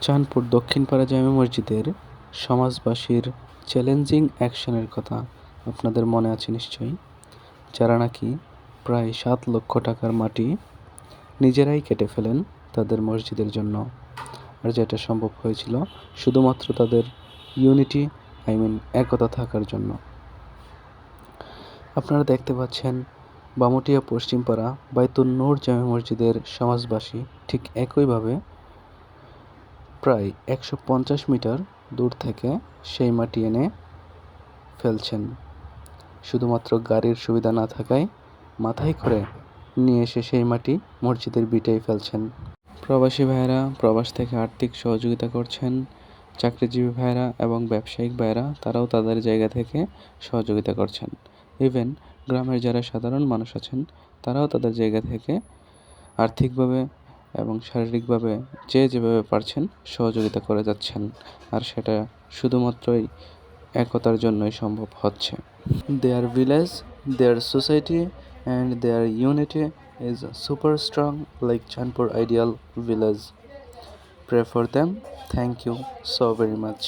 চাঁদপুর দক্ষিণপাড়া জামে মসজিদের সমাজবাসীর চ্যালেঞ্জিং অ্যাকশনের কথা আপনাদের মনে আছে নিশ্চয়ই, যারা নাকি প্রায় সাত লক্ষ টাকার মাটি নিজেরাই কেটে ফেলেন তাদের মসজিদের জন্য। আর যেটা সম্ভব হয়েছিল শুধুমাত্র তাদের ইউনিটি আই মিন একতা থাকার জন্য। আপনারা দেখতে পাচ্ছেন বামুটিয়া পশ্চিমপাড়া বাইতুন নূর জামে মসজিদের সমাজবাসী ঠিক একইভাবে প্রায় একশো পঞ্চাশ মিটার দূর থেকে সেই মাটি এনে ফেলছেন। শুধুমাত্র গাড়ির সুবিধা না থাকায় মাথায় করে নিয়ে এসে সেই মাটি মসজিদের বিটেই ফেলছেন। প্রবাসী ভাইয়েরা, প্রবাস থেকে আর্থিক সহযোগিতা করছেন চাকরিজীবী ভাইয়েরা এবং ব্যবসায়িক ভাইয়েরা, তারাও তাদের জায়গা থেকে সহযোগিতা করছেন। ইভেন গ্রামের যারা সাধারণ মানুষ আছেন, তারাও তাদের জায়গা থেকে আর্থিকভাবে এবং শারীরিকভাবে যে যেভাবে পারছেন সহযোগিতা করে যাচ্ছেন। আর সেটা শুধুমাত্রই একতার জন্যই সম্ভব হচ্ছে। Their village their society and their unity is super strong like Chanpur ideal village for them thank you so very much